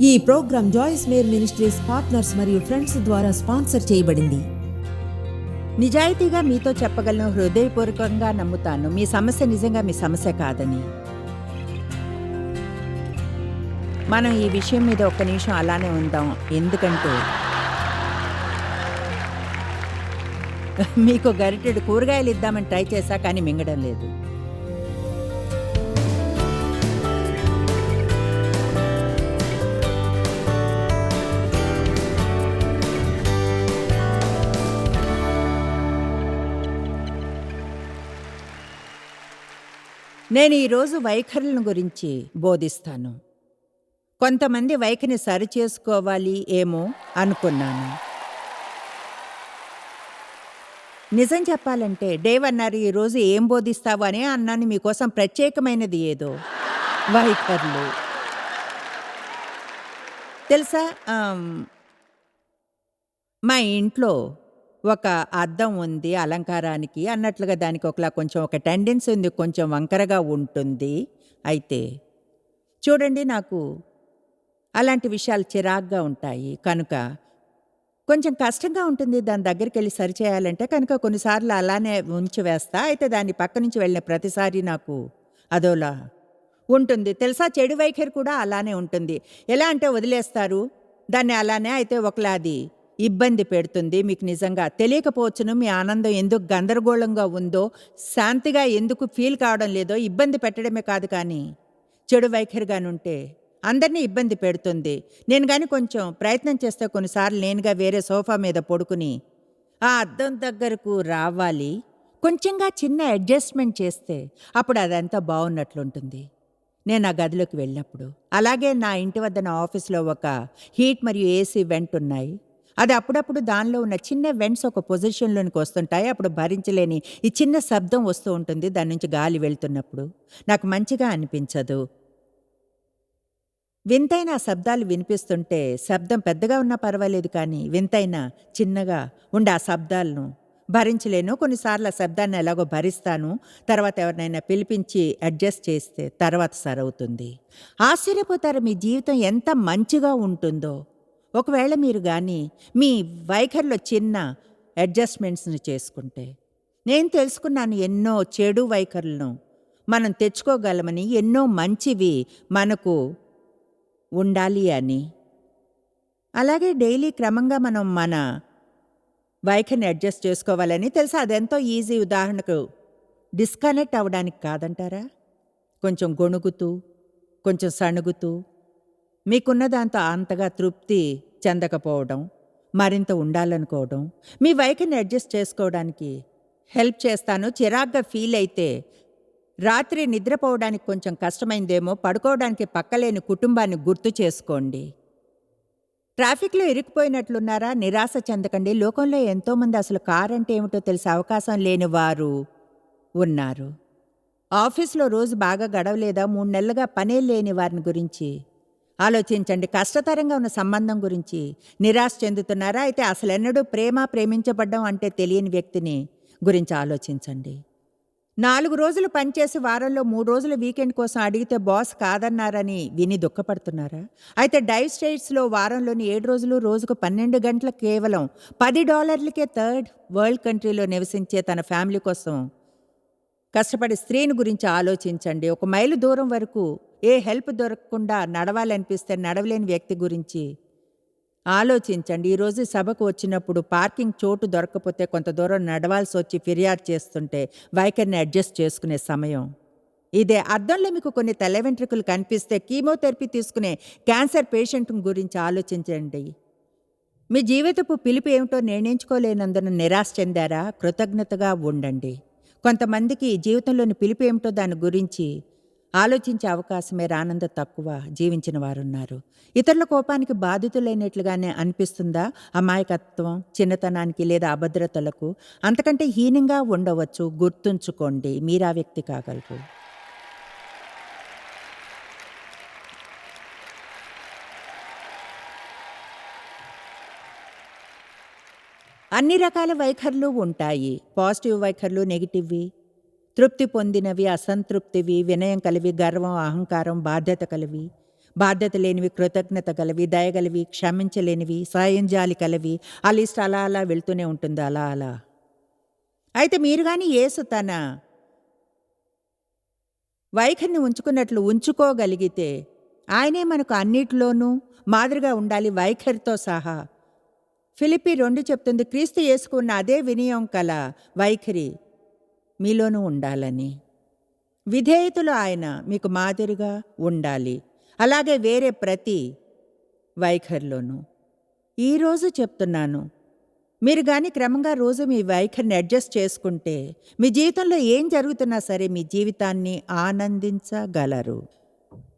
ఈ programme Joyce Meyer ministries partners మరియు friends ద్వారా స్పాన్సర్ చేయబడింది. నిజాయితీగా మీతో చెప్పగలను హృదయపూర్వకంగా నమ్ముతాను. మీ సమస్య నిజంగా మీ సమస్య కాదని. మనం ఈ విషయం మీద ఒక్క నిమిషం అలానే ఉందాం. ఎందుకంటే మీకు గరిటెడు కూరగాయలు ఇద్దామని ట్రై చేశా కానీ మింగడం లేదు. నేను ఈరోజు వైఖరులను గురించి బోధిస్తాను. కొంతమంది వైఖరిని సరిచేసుకోవాలి ఏమో అనుకున్నాను. నిజం చెప్పాలంటే డేవ్ అన్నారు ఈరోజు ఏం బోధిస్తావు? అని అన్నాను. మీకోసం ప్రత్యేకమైనది ఏదో. వైఖరులు. తెలుసా? మా ఇంట్లో ఒక అద్దం ఉంది అలంకారానికి అన్నట్లుగా దానికి ఒకలా కొంచెం ఒక టెండెన్సీ ఉంది కొంచెం వంకరగా ఉంటుంది. అయితే చూడండి నాకు అలాంటి విషయాలు చిరాగ్గా ఉంటాయి. కనుక కొంచెం కష్టంగా ఉంటుంది దాని దగ్గరికి వెళ్ళి సరిచేయాలంటే కనుక కొన్నిసార్లు అలానే ఉంచి వేస్తా. అయితే దాన్ని పక్క నుంచి వెళ్ళిన ప్రతిసారి నాకు అదోలా ఉంటుంది. తెలుసా చెడు వైఖరి కూడా అలానే ఉంటుంది. ఎలా అంటే వదిలేస్తారు దాన్ని అలానే అయితే ఒకలా అది ఇబ్బంది పెడుతుంది మీకు నిజంగా. తెలియకపోవచ్చును మీ ఆనందం ఎందుకు గందరగోళంగా ఉందో శాంతిగా ఎందుకు ఫీల్ కావడం లేదో ఇబ్బంది పెట్టడమే కాదు కానీ చెడు వైఖరిగానుంటే అందరినీ ఇబ్బంది పెడుతుంది. నేను కానీ కొంచెం ప్రయత్నం చేస్తే కొన్నిసార్లు నేనుగా వేరే సోఫా మీద పడుకుని ఆ అద్దం దగ్గరకు రావాలి. కొంచెంగా చిన్న అడ్జస్ట్మెంట్ చేస్తే అప్పుడు అదంతా బాగున్నట్లుంటుంది. నేను ఆ గదిలోకి వెళ్ళినప్పుడు అలాగే నా ఇంటి వద్ద నా ఆఫీస్లో ఒక హీట్ మరియు ఏసీ వెంట్ ఉన్నాయి. అది అప్పుడప్పుడు దానిలో ఉన్న చిన్న వెంట్స్ ఒక పొజిషన్లోనికి వస్తుంటాయి. అప్పుడు భరించలేని ఈ చిన్న శబ్దం వస్తూ ఉంటుంది దాని నుంచి గాలి వెళ్తున్నప్పుడు. నాకు మంచిగా అనిపించదు. వింతైన శబ్దాలు వినిపిస్తుంటే శబ్దం పెద్దగా ఉన్నా పర్వాలేదు కానీ వింతైన చిన్నగా ఉండే ఆ శబ్దాలను భరించలేను. కొన్నిసార్లు ఆ శబ్దాన్ని ఎలాగో భరిస్తాను. తర్వాత ఎవరినైనా పిలిపించి అడ్జస్ట్ చేస్తే తర్వాత సరవుతుంది. ఆశ్చర్యపోతారు మీ జీవితం ఎంత మంచిగా ఉంటుందో. ఒకవేళ మీరు కానీ మీ వైఖరిలో చిన్న అడ్జస్ట్మెంట్స్ని చేసుకుంటే నేను తెలుసుకున్నాను ఎన్నో చెడు వైఖరులను మనం తెచ్చుకోగలమని ఎన్నో మంచివి మనకు ఉండాలి అని. అలాగే డైలీ క్రమంగా మనం మన వైఖరిని అడ్జస్ట్ చేసుకోవాలని తెలుసా? అదెంతో ఈజీ ఉదాహరణకు డిస్కనెక్ట్ అవ్వడానికి కాదంటారా? కొంచెం గొణుగుతూ కొంచెం సణుగుతూ మీకున్న దాంతో అంతగా తృప్తి చెందకపోవడం మరింత ఉండాలనుకోవడం మీ వైఖరిని అడ్జస్ట్ చేసుకోవడానికి హెల్ప్ చేస్తాను. చిరాగ్గా ఫీల్ అయితే రాత్రి నిద్రపోవడానికి కొంచెం కష్టమైందేమో పడుకోవడానికి పక్కలేని కుటుంబాన్ని గుర్తు చేసుకోండి. ట్రాఫిక్లో ఇరుక్కుపోయినట్లున్నారా? నిరాశ చెందకండి. లోకంలో ఎంతోమంది అసలు కార్ అంటే ఏమిటో తెలిసే అవకాశం లేని వారు ఉన్నారు. ఆఫీస్లో రోజు బాగా గడవలేదా? మూడు నెలలుగా పనే లేని వారిని గురించి ఆలోచించండి. కష్టతరంగా ఉన్న సంబంధం గురించి నిరాశ చెందుతున్నారా? అయితే అసలు ఎన్నడూ ప్రేమ ప్రేమించబడ్డం అంటే తెలియని వ్యక్తిని గురించి ఆలోచించండి. నాలుగు రోజులు పనిచేసి వారంలో మూడు రోజులు వీకెండ్ కోసం అడిగితే బాస్ కాదన్నారని విని దుఃఖపడుతున్నారా? అయితే డైవ్ స్టేట్స్లో వారంలోని ఏడు రోజులు రోజుకు పన్నెండు గంటల కేవలం పది డాలర్లకే థర్డ్ వరల్డ్ కంట్రీలో నివసించే తన ఫ్యామిలీ కోసం కష్టపడే స్త్రీని గురించి ఆలోచించండి. ఒక మైలు దూరం వరకు ఏ హెల్ప్ దొరకకుండా నడవాలనిపిస్తే నడవలేని వ్యక్తి గురించి ఆలోచించండి. ఈరోజు సభకు వచ్చినప్పుడు పార్కింగ్ చోటు దొరకకపోతే కొంత దూరం నడవాల్సి వచ్చి ఫిర్యాదు చేస్తుంటే వైఖరిని అడ్జస్ట్ చేసుకునే సమయం. ఇదే అర్థంలో మీకు కొన్ని తెల్ల వెంట్రుకలు కనిపిస్తే కీమోథెరపీ తీసుకునే క్యాన్సర్ పేషెంట్ గురించి ఆలోచించండి. మీ జీవితపు పిలుపు ఏమిటో నిర్ణయించుకోలేనందున నిరాశ చెందారా? కృతజ్ఞతగా ఉండండి. కొంతమందికి జీవితంలోని పిలుపు ఏమిటో దాని గురించి ఆలోచించే అవకాశమే రానంద తక్కువ జీవించిన వారున్నారు. ఇతరుల కోపానికి బాధితులైనట్లుగానే అనిపిస్తుందా? అమాయకత్వం చిన్నతనానికి లేదా అభద్రతలకు? అంతకంటే హీనంగా ఉండవచ్చు గుర్తుంచుకోండి. మీరా వ్యక్తి కాగలరు. అన్ని రకాల వైఖరులు ఉంటాయి. పాజిటివ్ వైఖరులు నెగిటివ్వి. తృప్తి పొందినవి అసంతృప్తివి వినయం కలివి గర్వం అహంకారం బాధ్యత కలివి. బాధ్యత లేనివి కృతజ్ఞత కలవి దయగలివి క్షమించలేనివి సాయంజాలి కలవి. ఆ లిస్ట్ అలా అలా వెళ్తూనే ఉంటుంది అలా అలా. అయితే మీరు కానీ ఏసు తన వైఖరిని ఉంచుకున్నట్లు ఉంచుకోగలిగితే ఆయనే మనకు అన్నిటిలోనూ మాదిరిగా ఉండాలి వైఖరితో సహా. ఫిలిపి రెండు చెప్తుంది క్రీస్తు చేసుకున్న అదే వినయం కల వైఖరి మీలోనూ ఉండాలని. విధేయతలు ఆయన మీకు మాదిరిగా ఉండాలి. అలాగే వేరే ప్రతి వైఖరిలోనూ. ఈరోజు చెప్తున్నాను మీరు కానీ క్రమంగా రోజు మీ వైఖరిని అడ్జస్ట్ చేసుకుంటే మీ జీవితంలో ఏం జరుగుతున్నా సరే మీ జీవితాన్ని ఆనందించగలరు.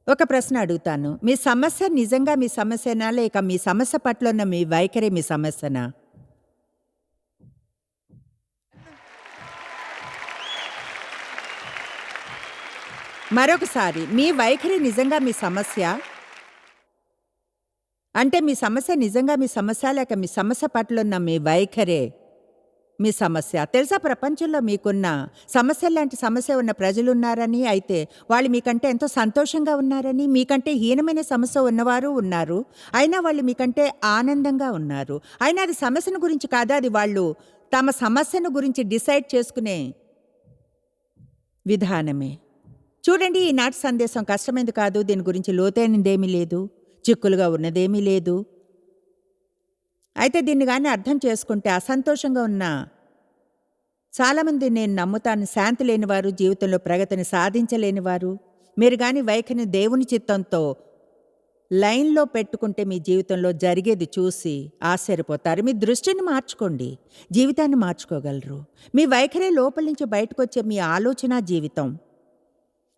ఒక ప్రశ్న అడుగుతాను. మీ సమస్య నిజంగా మీ సమస్యనా? లేక మీ సమస్య పట్ల ఉన్న మీ వైఖరి మీ సమస్యనా? మరొకసారి మీ వైఖరి నిజంగా మీ సమస్య? అంటే మీ సమస్య నిజంగా మీ సమస్య లేక మీ సమస్య పట్ల ఉన్న మీ వైఖరే? మీ సమస్య. తెలుసా ప్రపంచంలో మీకున్న సమస్య లాంటి సమస్య ఉన్న ప్రజలు ఉన్నారని అయితే వాళ్ళు మీకంటే ఎంతో సంతోషంగా ఉన్నారని? మీకంటే హీనమైన సమస్య ఉన్నవారు ఉన్నారు. అయినా వాళ్ళు మీకంటే ఆనందంగా ఉన్నారు. అయినా అది సమస్యను గురించి కాదు? అది వాళ్ళు తమ సమస్యను గురించి డిసైడ్ చేసుకునే విధానమే. చూడండి ఈనాటి సందేశం కష్టమైంది కాదు. దీని గురించి లోతైనదేమీ లేదు. చిక్కులుగా ఉన్నదేమీ లేదు. అయితే దీన్ని కానీ అర్థం చేసుకుంటే అసంతోషంగా ఉన్న? చాలామంది నేను నమ్ముతాను శాంతి లేనివారు జీవితంలో ప్రగతిని సాధించలేనివారు. మీరు కానీ వైఖరిని దేవుని చిత్తంతో లైన్లో పెట్టుకుంటే మీ జీవితంలో జరిగేది చూసి ఆశ్చర్యపోతారు. మీ దృష్టిని మార్చుకోండి జీవితాన్ని మార్చుకోగలరు. మీ వైఖరి లోపల నుంచి బయటకు వచ్చే మీ ఆలోచన జీవితం.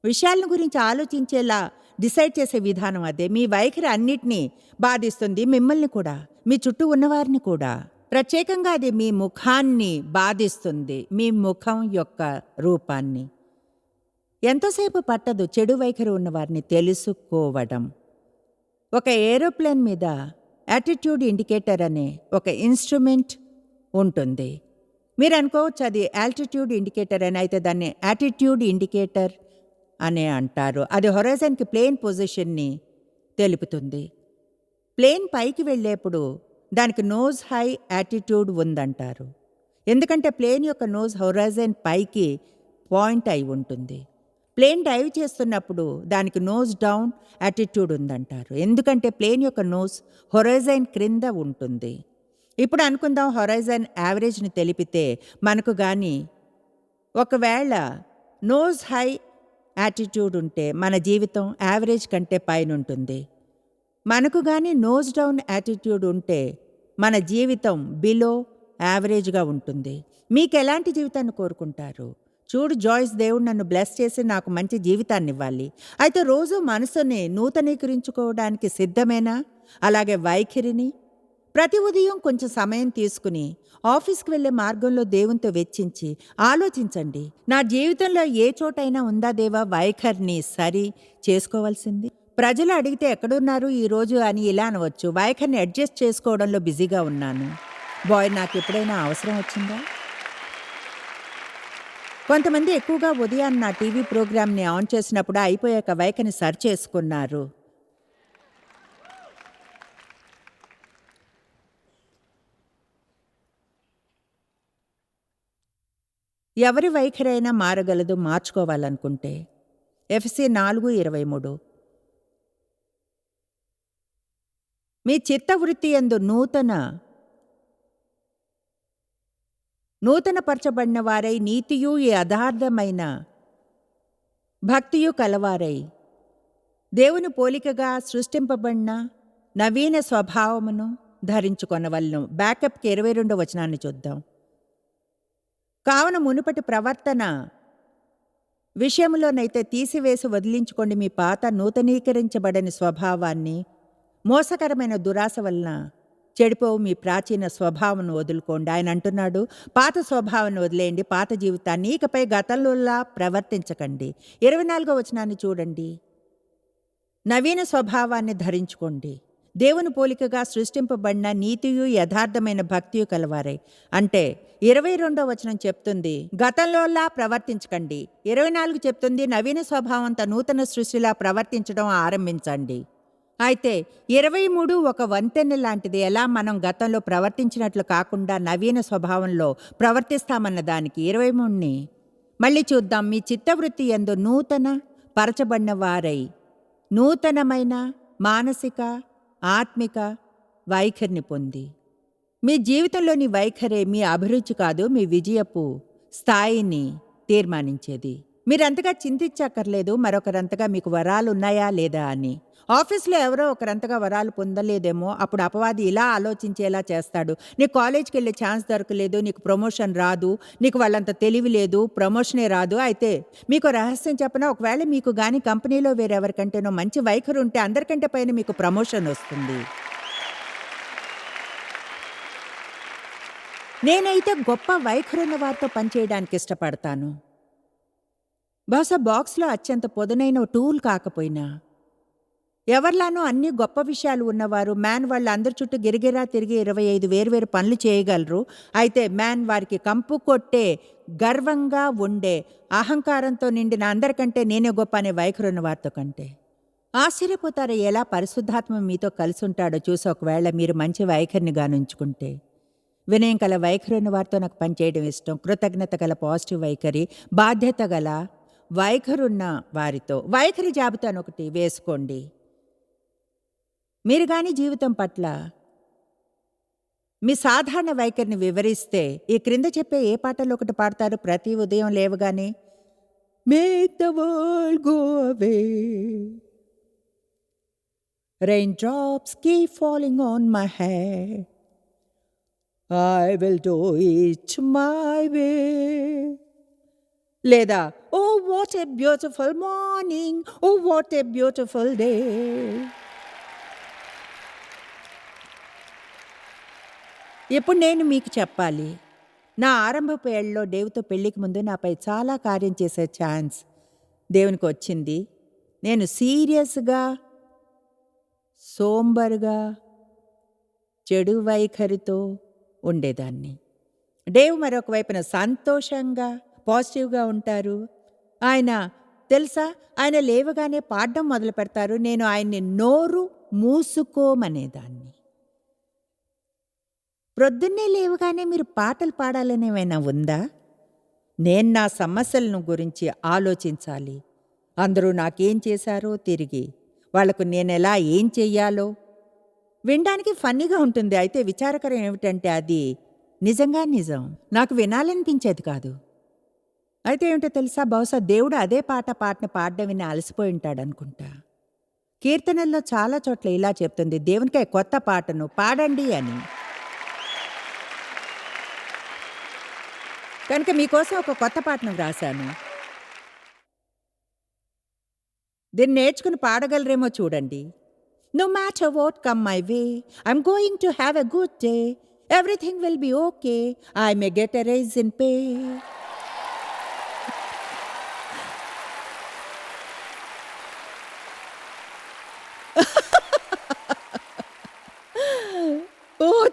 విషయాలను గురించి ఆలోచించేలా డిసైడ్ చేసే విధానం అదే. మీ వైఖరి అన్నిటినీ బాధిస్తుంది మిమ్మల్ని కూడా. మీ చుట్టూ ఉన్నవారిని కూడా. ప్రత్యేకంగా అది మీ ముఖాన్ని బాధిస్తుంది. మీ ముఖం యొక్క రూపాన్ని. ఎంతసేపు పట్టదు చెడు వైఖరి ఉన్నవారిని తెలుసుకోవడం. ఒక ఏరోప్లేన్ మీద యాటిట్యూడ్ ఇండికేటర్ అనే ఒక ఇన్స్ట్రుమెంట్ ఉంటుంది. మీరు అనుకోవచ్చు అది ఆల్టిట్యూడ్ ఇండికేటర్ అని అయితే దాన్ని యాటిట్యూడ్ ఇండికేటర్ అనే అంటారు. అది హొరైజన్కి ప్లేన్ పొజిషన్ని తెలుపుతుంది. ప్లేన్ పైకి వెళ్ళేప్పుడు దానికి నోజ్ హై యాటిట్యూడ్ ఉందంటారు. ఎందుకంటే ప్లేన్ యొక్క నోజ్ హొరైజన్ పైకి పాయింట్ అయి ఉంటుంది. ప్లేన్ డైవ్ చేస్తున్నప్పుడు దానికి నోజ్ డౌన్ యాటిట్యూడ్ ఉందంటారు. ఎందుకంటే ప్లేన్ యొక్క నోజ్ హొరైజైన్ క్రింద ఉంటుంది. ఇప్పుడు అనుకుందాం హొరైజన్ యావరేజ్ని తెలిపితే మనకు కానీ ఒకవేళ నోజ్ హై యాటిట్యూడ్ ఉంటే మన జీవితం యావరేజ్ కంటే పైన ఉంటుంది మనకు కానీ నోజ్ డౌన్ యాటిట్యూడ్ ఉంటే మన జీవితం బిలో యావరేజ్గా ఉంటుంది. మీకు ఎలాంటి జీవితాన్ని కోరుకుంటారు? చూడు జాయిస్ దేవుడు నన్ను బ్లెస్ చేసి నాకు మంచి జీవితాన్ని ఇవ్వాలి. అయితే రోజు మనసుని నూతనీకరించుకోవడానికి సిద్ధమేనా? అలాగే వైఖరిని? ప్రతి ఉదయం కొంచెం సమయం తీసుకుని ఆఫీస్కి వెళ్ళే మార్గంలో దేవునితో వెచ్చించి ఆలోచించండి. నా జీవితంలో ఏ చోటైనా ఉందా దేవా వైఖరిని సరి చేసుకోవాల్సింది? ప్రజలు అడిగితే ఎక్కడున్నారు ఈరోజు అని ఇలా అనవచ్చు. వైఖరిని అడ్జస్ట్ చేసుకోవడంలో బిజీగా ఉన్నాను. బాయ్ నాకు ఎప్పుడైనా అవసరం వచ్చిందా? కొంతమంది ఎక్కువగా ఉదయాన్న నా టీవీ ప్రోగ్రామ్ని ఆన్ చేసినప్పుడు అయిపోయాక వైఖరిని సర్చ్ చేసుకున్నారు. ఎవరి వైఖరైనా మారగలదు మార్చుకోవాలనుకుంటే. ఎఫ్సి నాలుగు ఇరవై మూడు. మీ చిత్తవృత్తి ఎందు నూతన నూతనపరచబడిన వారై నీతియు ఈ అధార్థమైన భక్తియు కలవారై. దేవుని పోలికగా సృష్టింపబడిన నవీన స్వభావమును ధరించుకొనవలను. బ్యాకప్కి ఇరవై రెండో వచనాన్ని చూద్దాం. కావున మునుపటి ప్రవర్తన విషయంలోనైతే తీసివేసి వదిలించుకోండి. మీ పాత నూతనీకరించబడని స్వభావాన్ని మోసకరమైన దురాశ వలన చెడిపోవు మీ ప్రాచీన స్వభావం వదులుకోండి. ఆయన అంటున్నాడు పాత స్వభావాన్ని వదిలేయండి. పాత జీవితాన్ని ఇకపై గతంలోలా ప్రవర్తించకండి. ఇరవై నాలుగో వచనాన్ని చూడండి. నవీన స్వభావాన్ని ధరించుకోండి. దేవుని పోలికగా సృష్టింపబడిన నీతియు యథార్థమైన భక్తియు కలవారే. అంటే ఇరవై రెండో వచనం చెప్తుంది గతంలోలా ప్రవర్తించకండి. ఇరవై నాలుగు చెప్తుంది నవీన స్వభావంతో నూతన సృష్టిలా ప్రవర్తించడం ఆరంభించండి. అయితే ఇరవై మూడు ఒక వంతెన లాంటిది ఎలా మనం గతంలో ప్రవర్తించినట్లు కాకుండా నవీన స్వభావంలో ప్రవర్తిస్తామన్న దానికి ఇరవై మూడుని. మళ్ళీ చూద్దాం మీ చిత్తవృత్తి ఎందు నూతన పరచబడిన వారై నూతనమైన మానసిక ఆత్మిక వైఖరిని పొంది. మీ జీవితంలోని వైఖరే మీ అభిరుచి కాదు మీ విజయపు స్థాయిని తీర్మానించేది. మీరంతగా చింతించక్కర్లేదు మరొకరంతగా మీకు వరాలు ఉన్నాయా లేదా అని. ఆఫీస్లో ఎవరో ఒకరంతగా వరాలు పొందలేదేమో అప్పుడు అపవాది ఇలా ఆలోచించేలా చేస్తాడు. నీకు కాలేజ్కి వెళ్ళే ఛాన్స్ దొరకలేదు నీకు ప్రమోషన్ రాదు నీకు వాళ్ళంత తెలివి లేదు ప్రమోషనే రాదు. అయితే మీకు రహస్యం చెప్పనా? ఒకవేళ మీకు కానీ కంపెనీలో వేరెవరికంటేనో మంచి వైఖరు ఉంటే అందరికంటే పైన మీకు ప్రమోషన్ వస్తుంది. నేనైతే గొప్ప వైఖరున్న వారితో పనిచేయడానికి ఇష్టపడతాను. బహుశా బాక్స్లో అత్యంత పొదునైన టూల్ కాకపోయినా. ఎవరిలానో అన్ని గొప్ప విషయాలు ఉన్నవారు మ్యాన్ వాళ్ళ అందరి చుట్టూ గిరిగిరా తిరిగి ఇరవై ఐదు వేరువేరు పనులు చేయగలరు. అయితే మ్యాన్ వారికి కంపు కొట్టే గర్వంగా ఉండే అహంకారంతో నిండిన అందరికంటే నేనే గొప్ప అనే వైఖరున్న వారితో కంటే. ఆశ్చర్యపోతారు ఎలా పరిశుద్ధాత్మ మీతో కలిసి ఉంటాడో చూసి ఒకవేళ మీరు మంచి వైఖరిని గానుంచుకుంటే. వినయం గల వైఖరి ఉన్న వారితో నాకు పనిచేయడం ఇష్టం. కృతజ్ఞత గల పాజిటివ్ వైఖరి బాధ్యత గల వైఖరున్న వారితో. వైఖరి జాబితాను ఒకటి వేసుకోండి. మీరు కానీ జీవితం పట్ల మీ సాధారణ వైఖరిని వివరిస్తే ఈ క్రింద చెప్పే ఏ పాటలు ఒకటి పాడతారు? ప్రతి ఉదయం లేవగానే make the world go away raindrops keep falling on my head I will do it my way లేదా ఓ what a beautiful morning oh what a beautiful day ఇప్పుడు నేను మీకు చెప్పాలి? నా ఆరంభపు ఏళ్ళలో దేవుతో పెళ్ళికి ముందు నాపై చాలా కార్యం చేసే ఛాన్స్ దేవునికి వచ్చింది. నేను సీరియస్గా సోంబరుగా చెడు వైఖరితో ఉండేదాన్ని. డేవ్ మరొక వైపున సంతోషంగా పాజిటివ్గా ఉంటారు. ఆయన తెలుసా? ఆయన లేవగానే పాడడం మొదలు పెడతారు నేను ఆయన్ని నోరు మూసుకోమనేదాన్ని. ప్రొద్దున్నే లేవగానే మీరు పాటలు పాడాలనేమైనా ఉందా? నేను నా సమస్యలను గురించి ఆలోచించాలి. అందరూ నాకేం చేశారో తిరిగి వాళ్ళకు నేను ఎలా ఏం చెయ్యాలో? వినడానికి ఫన్నీగా ఉంటుంది. అయితే విచారకరం ఏమిటంటే అది నిజంగా నిజం. నాకు వినాలనిపించేది కాదు. అయితే ఏమిటో తెలుసా? బహుశా దేవుడు అదే పాట పాటను పాడడం విని అలసిపోయి ఉంటాడు అనుకుంటా. కీర్తనల్లో చాలా చోట్ల ఇలా చెప్తుంది. దేవునికే కొత్త పాటను పాడండి అని. కనుక మీకోసం ఒక కొత్త పాటను వ్రాశాను దీన్ని నేర్చుకుని పాడగలరేమో చూడండి. No matter what come my way I'm going to have a good day everything will be okay I may get a rise in pay Ha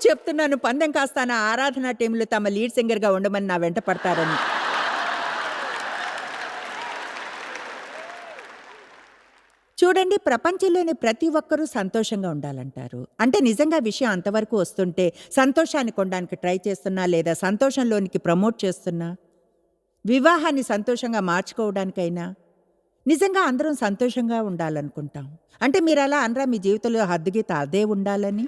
చెప్తున్నాను. పందెం కాస్తాన ఆరాధన టీంలు తమ లీడ్ సింగర్గా ఉండమని నా వెంట పడతారని. చూడండి ప్రపంచంలోని ప్రతి ఒక్కరూ సంతోషంగా ఉండాలంటారు. అంటే నిజంగా విషయం అంతవరకు వస్తుంటే సంతోషాన్ని కొనడానికి ట్రై చేస్తున్నా లేదా సంతోషంలోనికి ప్రమోట్ చేస్తున్నా? వివాహాన్ని సంతోషంగా మార్చుకోవడానికైనా? నిజంగా అందరం సంతోషంగా ఉండాలనుకుంటాం. అంటే మీరు అలా అనరా మీ జీవితంలో హద్దుగీత అదే ఉండాలని?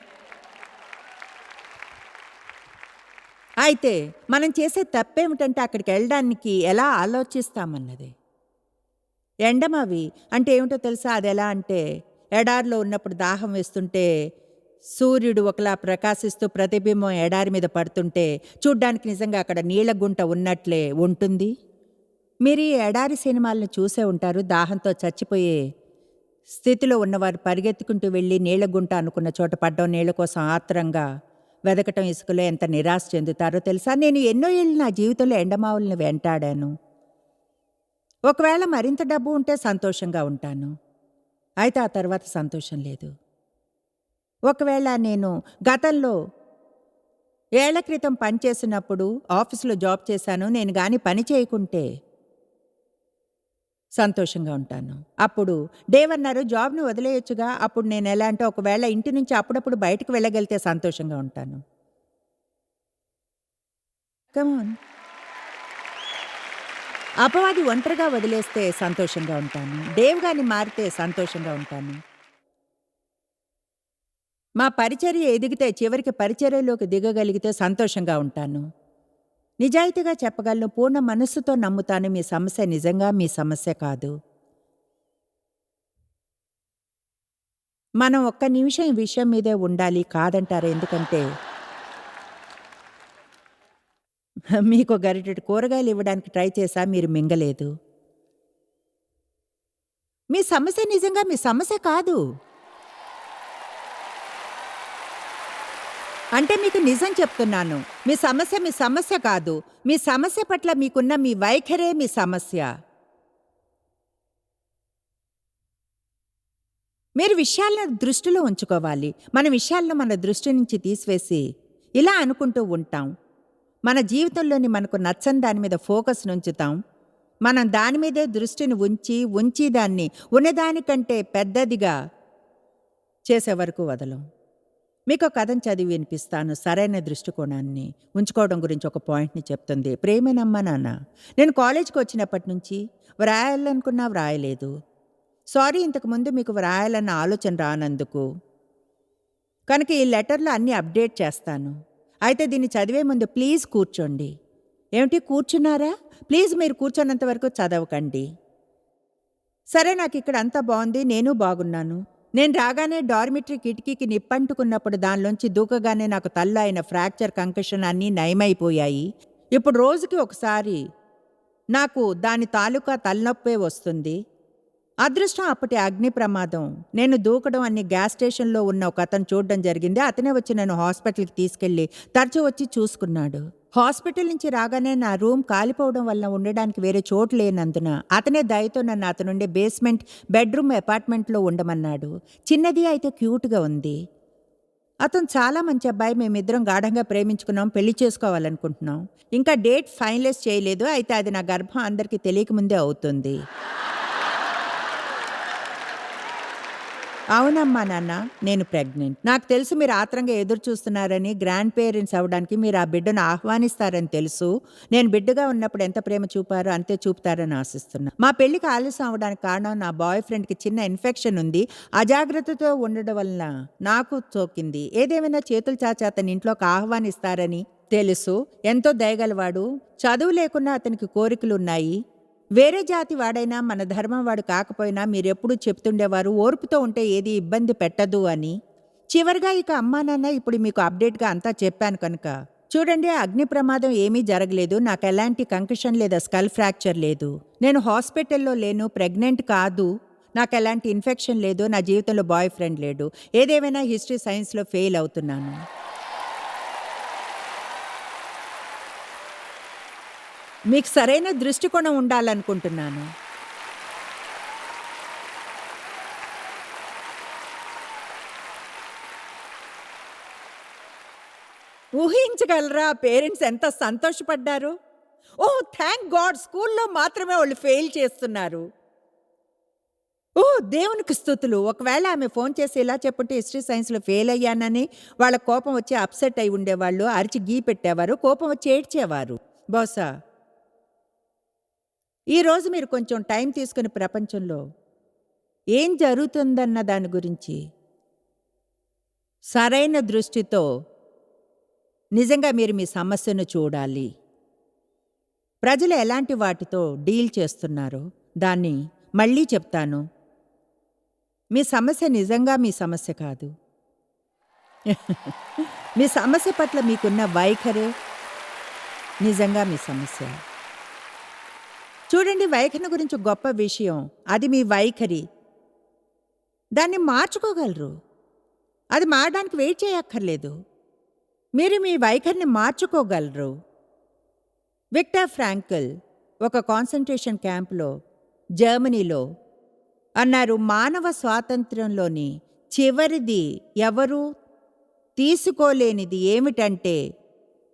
అయితే మనం చేసే తప్పేమిటంటే అక్కడికి వెళ్ళడానికి ఎలా ఆలోచిస్తామన్నది. ఎండమవి అంటే ఏమిటో తెలుసా? అది ఎలా అంటే ఎడారిలో ఉన్నప్పుడు దాహం వేస్తుంటే సూర్యుడు ఒకలా ప్రకాశిస్తూ ప్రతిబింబం ఎడారి మీద పడుతుంటే చూడ్డానికి నిజంగా అక్కడ నీళ్ళ గుంట ఉన్నట్లే ఉంటుంది. మీరు ఈ ఎడారి సినిమాలను చూసే ఉంటారు. దాహంతో చచ్చిపోయే స్థితిలో ఉన్నవారు పరిగెత్తుకుంటూ వెళ్ళి నీళ్ళ గుంట అనుకున్న చోట పడ్డం నీళ్ళ కోసం ఆత్రంగా వెదకటం ఇసుకలో ఎంత నిరాశ చెందుతారో తెలుసా? నేను ఎన్నో ఏళ్ళు నా జీవితంలో ఎండమావుల్ని వెంటాడాను. ఒకవేళ మరింత డబ్బు ఉంటే సంతోషంగా ఉంటాను. అయితే ఆ తర్వాత సంతోషం లేదు. ఒకవేళ నేను గతంలో ఏళ్ళ క్రితం పనిచేసినప్పుడు ఆఫీసులో జాబ్ చేశాను నేను కానీ పని చేయకుంటే సంతోషంగా ఉంటాను. అప్పుడు డేవ్ అన్నారు జాబ్ని వదిలేయొచ్చుగా. అప్పుడు నేను ఎలా అంటే ఒకవేళ ఇంటి నుంచి అప్పుడప్పుడు బయటకు వెళ్ళగలిగితే సంతోషంగా ఉంటాను. కమాన్ అపవాది ఒంటరిగా వదిలేస్తే సంతోషంగా ఉంటాను. డేవ్ గాని మారితే సంతోషంగా ఉంటాను. మా పరిచర్య ఎదిగితే చివరికి పరిచర్యలోకి దిగగలిగితే సంతోషంగా ఉంటాను. నిజాయితీగా చెప్పగలను పూర్ణ మనస్సుతో నమ్ముతాను. మీ సమస్య నిజంగా మీ సమస్య కాదు. మనం ఒక్క నిమిషం ఈ విషయం మీదే ఉండాలి కాదంటారు? ఎందుకంటే మీకు గరిటెడు కూరగాయలు ఇవ్వడానికి ట్రై చేశా మీరు మింగలేదు. మీ సమస్య నిజంగా మీ సమస్య కాదు. అంటే మీకు నిజం చెప్తున్నాను. మీ సమస్య మీ సమస్య కాదు. మీ సమస్య పట్ల మీకున్న మీ వైఖరే మీ సమస్య. మీరు విషయాలను దృష్టిలో ఉంచుకోవాలి. మన విషయాలను మన దృష్టి నుంచి తీసివేసి ఇలా అనుకుంటూ ఉంటాం. మన జీవితంలోని మనకు నచ్చని దాని మీద ఫోకస్ ఉంచుతాం మనం దాని మీదే దృష్టిని ఉంచి ఉంచి దాన్ని ఉన్నదానికంటే పెద్దదిగా చేసే వరకు వదలం. మీకు కథను చదివి వినిపిస్తాను. సరైన దృష్టికోణాన్ని ఉంచుకోవడం గురించి ఒక పాయింట్ని చెప్తుంది. ప్రేమేనమ్మా నాన్న నేను కాలేజ్కి వచ్చినప్పటి నుంచి వ్రాయాలనుకున్నా వ్రాయలేదు. సారీ ఇంతకుముందు మీకు వ్రాయాలన్న ఆలోచన రానందుకు. కనుక ఈ లెటర్లో అన్నీ అప్డేట్ చేస్తాను. అయితే దీన్ని చదివే ముందు ప్లీజ్ కూర్చోండి. ఏమిటి కూర్చున్నారా? ప్లీజ్ మీరు కూర్చున్నంత వరకు చదవకండి. సరే నాకు ఇక్కడ అంతా బాగుంది నేను బాగున్నాను. నేను రాగానే డార్మిటరీ కిటికీకి నిప్పంటుకున్నప్పుడు దానిలోంచి దూకగానే నాకు తల్ల అయిన ఫ్రాక్చర్ కంకషన్ అన్నీ నయమైపోయాయి. ఇప్పుడు రోజుకి ఒకసారి నాకు దాని తాలూకా తలనొప్పే వస్తుంది. అదృష్టం అప్పటి అగ్ని ప్రమాదం. నేను దూకడం అన్ని గ్యాస్ స్టేషన్లో ఉన్న ఒక అతను చూడడం జరిగింది. అతనే వచ్చి నన్ను హాస్పిటల్కి తీసుకెళ్ళి తరచూ వచ్చి చూసుకున్నాడు. హాస్పిటల్ నుంచి రాగానే నా రూమ్ కాలిపోవడం వల్ల ఉండడానికి వేరే చోటు లేనందున అతనే దయతో నన్ను అతనుండే బేస్మెంట్ బెడ్రూమ్ అపార్ట్మెంట్లో ఉండమన్నాడు. చిన్నది అయితే క్యూట్గా ఉంది. అతను చాలా మంచి అబ్బాయి. మేమిద్దరం గాఢంగా ప్రేమించుకున్నాం. పెళ్ళి చేసుకోవాలనుకుంటున్నాం. ఇంకా డేట్ ఫైనలైజ్ చేయలేదు. అయితే అది నా గర్భం అందరికీ తెలియకముందే అవుతుంది. అవునమ్మా నాన్న నేను ప్రెగ్నెంట్. నాకు తెలుసు మీరు ఆత్రంగా ఎదురు చూస్తున్నారని గ్రాండ్ పేరెంట్స్ అవ్వడానికి మీరు ఆ బిడ్డను ఆహ్వానిస్తారని తెలుసు. నేను బిడ్డగా ఉన్నప్పుడు ఎంత ప్రేమ చూపారో అంతే చూపుతారని ఆశిస్తున్నా. మా పెళ్ళికి ఆలస్యం అవడానికి కారణం నా బాయ్ ఫ్రెండ్కి చిన్న ఇన్ఫెక్షన్ ఉంది. అజాగ్రత్తతో ఉండడం వలన నాకు సోకింది ఏదేమైనా చేతులు చాచి అతని ఇంట్లోకి ఆహ్వానిస్తారని తెలుసు. ఎంతో దయగలవాడు. చదువు లేకున్నా అతనికి కోరికలున్నాయి. వేరే జాతి వాడైనా మన ధర్మం వాడు కాకపోయినా మీరెప్పుడూ చెప్తుండేవారు ఓర్పుతో ఉంటే ఏది ఇబ్బంది పెట్టదు అని. చివరిగా ఇక అమ్మా నాన్న ఇప్పుడు మీకు అప్డేట్గా అంతా చెప్పాను కనుక. చూడండి అగ్ని ప్రమాదం ఏమీ జరగలేదు. నాకు ఎలాంటి కంకషన్ లేదా స్కల్ ఫ్రాక్చర్ లేదు. నేను హాస్పిటల్లో లేను ప్రెగ్నెంట్ కాదు. నాకు ఎలాంటి ఇన్ఫెక్షన్ లేదు. నా జీవితంలో బాయ్ ఫ్రెండ్ లేడు. ఏదేమైనా హిస్టరీ సైన్స్లో ఫెయిల్ అవుతున్నాను. మీకు సరైన దృష్టికోణం ఉండాలనుకుంటున్నాను. ఊహించగలరా పేరెంట్స్ ఎంత సంతోషపడ్డారు? ఓ థ్యాంక్ గాడ్ స్కూల్లో మాత్రమే వాళ్ళు ఫెయిల్ చేస్తున్నారు. ఓ దేవునికి స్థుతులు. ఒకవేళ ఆమె ఫోన్ చేసి ఇలా చెప్పుంటే హిస్టరీ సైన్స్లో ఫెయిల్ అయ్యానని వాళ్ళ కోపం వచ్చి అప్సెట్ అయి ఉండేవాళ్ళు అరిచి గీ పెట్టేవారు కోపం వచ్చి ఏడ్చేవారు. బహుశా ఈరోజు మీరు కొంచెం టైం తీసుకుని ప్రపంచంలో ఏం జరుగుతుందన్న దాని గురించి సరైన దృష్టితో నిజంగా మీరు మీ సమస్యను చూడాలి. ప్రజలు ఎలాంటి వాటితో డీల్ చేస్తున్నారో దాన్ని మళ్ళీ చెప్తాను. మీ సమస్య నిజంగా మీ సమస్య కాదు. మీ సమస్య పట్ల మీకున్న వైఖరే నిజంగా మీ సమస్య. చూడండి వైఖరి గురించి గొప్ప విషయం. అది మీ వైఖరి. దాన్ని మార్చుకోగలరు. అది మారడానికి వెయిట్ చేయక్కర్లేదు. మీరు మీ వైఖరిని మార్చుకోగలరు. విక్టర్ ఫ్రాంకల్ ఒక కాన్సన్ట్రేషన్ క్యాంప్లో జర్మనీలో అన్నారు మానవ స్వాతంత్ర్యంలోని చివరిది ఎవరు? తీసుకోలేనిది ఏమిటంటే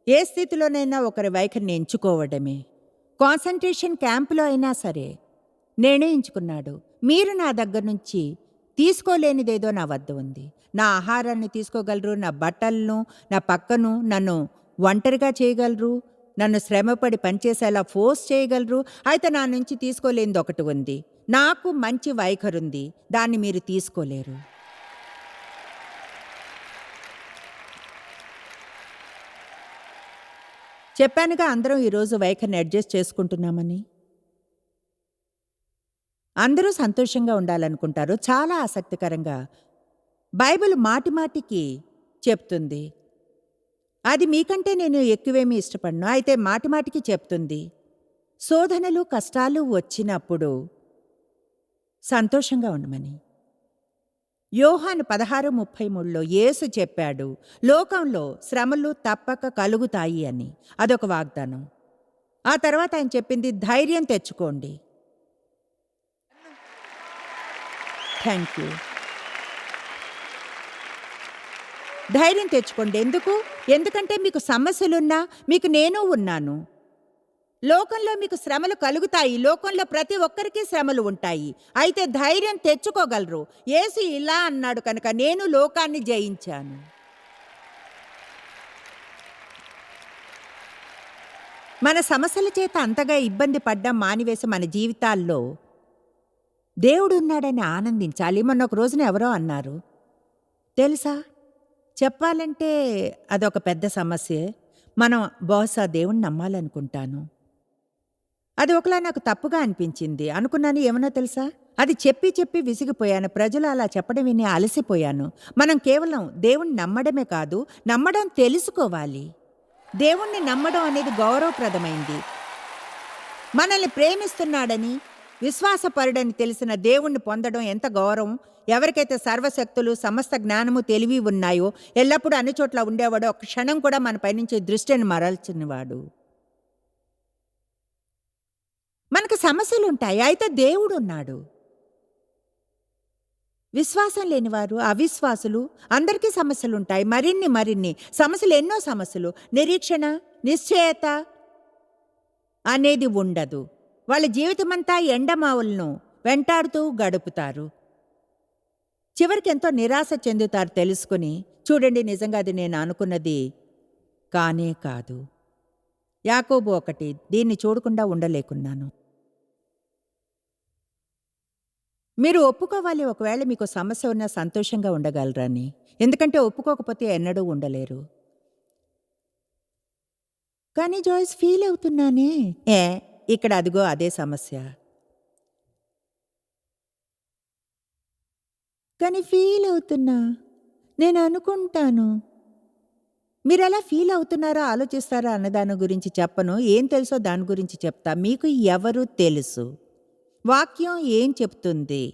ఏ స్థితిలోనైనా ఒకరి వైఖరిని ఎంచుకోవడమే. కాన్సన్ట్రేషన్ క్యాంపులో అయినా సరే నిర్ణయించుకున్నాడు. మీరు నా దగ్గర నుంచి తీసుకోలేనిదేదో నా వద్ద ఉంది. నా ఆహారాన్ని తీసుకోగలరు నా బట్టలను నా పక్కను నన్ను ఒంటరిగా చేయగలరు నన్ను శ్రమపడి పనిచేసేలా ఫోర్స్ చేయగలరు అయితే నా నుంచి తీసుకోలేనిది ఒకటి ఉంది. నాకు మంచి వైఖరుంది. దాన్ని మీరు తీసుకోలేరు. చెప్పానుగా అందరం ఈరోజు వైఖరిని అడ్జస్ట్ చేసుకుంటున్నామని. అందరూ సంతోషంగా ఉండాలనుకుంటారు. చాలా ఆసక్తికరంగా. బైబిల్ మాటిమాటికి చెప్తుంది. అది మీకంటే నేను ఎక్కువేమీ ఇష్టపడను. అయితే మాటిమాటికి చెప్తుంది. శోధనలు కష్టాలు వచ్చినప్పుడు సంతోషంగా ఉండమని. యోహాను పదహారు ముప్పై మూడులో యేసు చెప్పాడు లోకంలో శ్రమలు తప్పక కలుగుతాయి అని. అదొక వాగ్దానం. ఆ తర్వాత ఆయన చెప్పింది ధైర్యం తెచ్చుకోండి. థ్యాంక్ యూ ధైర్యం తెచ్చుకోండి. ఎందుకు? ఎందుకంటే మీకు సమస్యలున్నా మీకు నేను ఉన్నాను. లోకంలో మీకు శ్రమలు కలుగుతాయి. లోకంలో ప్రతి ఒక్కరికి శ్రమలు ఉంటాయి. అయితే ధైర్యం తెచ్చుకోగలరు. యేసు ఇలా అన్నాడు కనుక నేను లోకాన్ని జయించాను. మన సమస్యల చేత అంతగా ఇబ్బంది పడ్డం మానివేసి మన జీవితాల్లో దేవుడు ఉన్నాడని ఆనందించాలి. మొన్న ఒక రోజున ఎవరో అన్నారు. తెలుసా? చెప్పాలంటే అదొక పెద్ద సమస్యే. మనం బహుశా దేవుణ్ణి నమ్మాలనుకుంటాను. అది ఒకలా నాకు తప్పుగా అనిపించింది. అనుకున్నాను ఏమన్నా తెలుసా? అది చెప్పి చెప్పి విసిగిపోయాను. ప్రజలు అలా చెప్పడం విని అలసిపోయాను. మనం కేవలం దేవుణ్ణి నమ్మడమే కాదు నమ్మడం తెలుసుకోవాలి. దేవుణ్ణి నమ్మడం అనేది గౌరవప్రదమైంది. మనల్ని ప్రేమిస్తున్నాడని విశ్వాసపరుడని తెలిసిన దేవుణ్ణి పొందడం ఎంత గౌరవం? ఎవరికైతే సర్వశక్తులు సమస్త జ్ఞానము తెలివి ఉన్నాయో ఎల్లప్పుడూ అన్ని చోట్ల ఉండేవాడో ఒక క్షణం కూడా మన పైనుంచి దృష్టిని మరల్చినవాడు. మనకు సమస్యలుంటాయి. అయితే దేవుడు ఉన్నాడు విశ్వాసం లేనివారు అవిశ్వాసులు అందరికీ సమస్యలుంటాయి. మరిన్ని మరిన్ని సమస్యలు ఎన్నో సమస్యలు. నిరీక్షణ నిశ్చయత అనేది ఉండదు. వాళ్ళ జీవితమంతా ఎండమావులను వెంటాడుతూ గడుపుతారు. చివరికి ఎంతో నిరాశ చెందుతారు తెలుసుకుని చూడండి నిజంగా అది నేను అనుకున్నది కానే కాదు. యాకోబు ఒకటి దీన్ని చూడకుండా ఉండలేకున్నాను. మీరు ఒప్పుకోవాలి ఒకవేళ మీకు సమస్య ఉన్నా సంతోషంగా ఉండగలరని ఎందుకంటే ఒప్పుకోకపోతే ఎన్నడూ ఉండలేరు. కానీ జాయిస్ ఫీల్ అవుతున్నానే. ఏ ఇక్కడ అదిగో అదే సమస్య. కానీ ఫీల్ అవుతున్నా. నేను అనుకుంటాను. మీరు ఎలా ఫీల్ అవుతున్నారో ఆలోచిస్తారా అన్నదాని గురించి చెప్పను. ఏం తెలుసో దాని గురించి చెప్తా. మీకు ఎవరు తెలుసు? వాక్యం ఏం చెప్తుంది?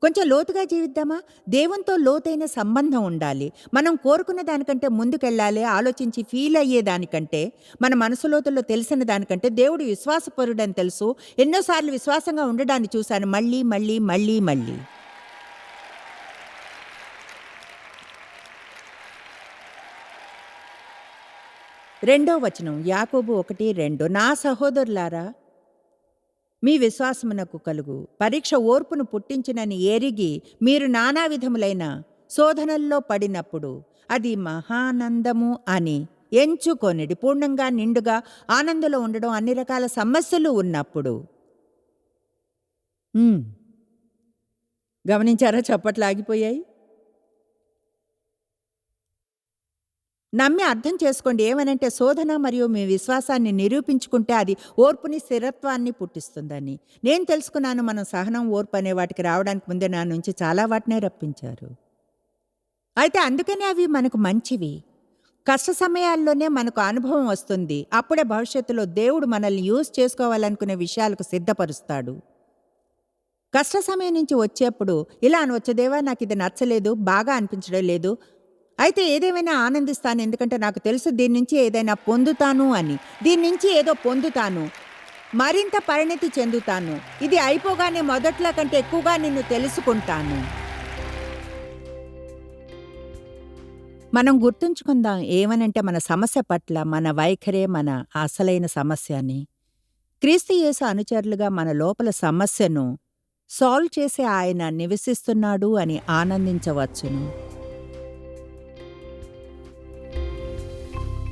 కొంచెం లోతుగా జీవిద్దామా? దేవునితో లోతైన సంబంధం ఉండాలి. మనం కోరుకున్న దానికంటే ముందుకెళ్ళాలి ఆలోచించి ఫీల్ అయ్యే దానికంటే మన మనసు లోతుల్లో తెలిసిన దానికంటే దేవుడు విశ్వాసపరుడని తెలుసు. ఎన్నోసార్లు విశ్వాసంగా ఉండడాన్ని చూశాను. మళ్ళీ మళ్ళీ మళ్ళీ మళ్ళీ. రెండో వచనం యాకోబు ఒకటి రెండు. నా సహోదరులారా మీ విశ్వాసమునకు కలుగు. పరీక్ష ఓర్పును పుట్టించినని ఎరిగి మీరు నానా విధములైన శోధనల్లో పడినప్పుడు అది మహానందము అని ఎంచుకొనిడి పూర్ణంగా నిండుగా ఆనందంలో ఉండడం అన్ని రకాల సమస్యలు ఉన్నప్పుడు. గమనించారా? చప్పట్లు ఆగిపోయాయి. నమ్మి అర్థం చేసుకోండి. ఏమనంటే శోధన మరియు మీ విశ్వాసాన్ని నిరూపించుకుంటే అది ఓర్పుని స్థిరత్వాన్ని పుట్టిస్తుందని. నేను తెలుసుకున్నాను మనం సహనం ఓర్పు అనే వాటికి రావడానికి ముందే నా నుంచి చాలా వాటినే రప్పించారు. అయితే అందుకనే అవి మనకు మంచివి. కష్ట సమయాల్లోనే మనకు అనుభవం వస్తుంది. అప్పుడే భవిష్యత్తులో దేవుడు మనల్ని యూజ్ చేసుకోవాలనుకునే విషయాలకు సిద్ధపరుస్తాడు. కష్ట సమయం నుంచి వచ్చేప్పుడు ఇలా అనవచ్చు దేవా నాకు ఇది నచ్చలేదు బాగా అనిపించడం లేదు అయితే ఏదేమైనా ఆనందిస్తాను ఎందుకంటే నాకు తెలుసు దీని నుంచి ఏదైనా పొందుతాను అని. దీని నుంచి ఏదో పొందుతాను. మరింత పరిణతి చెందుతాను. ఇది అయిపోగానే మొదట్లో కంటే ఎక్కువగా నిన్ను తెలుసుకుంటాను. మనం గుర్తుంచుకుందాం ఏమనంటే మన సమస్య పట్ల మన వైఖరే మన అసలైన సమస్య అని. క్రీస్తు యేసు అనుచరులుగా మన లోపల సమస్యను సాల్వ్ చేసే ఆయన నివసిస్తున్నాడు అని ఆనందించవచ్చును.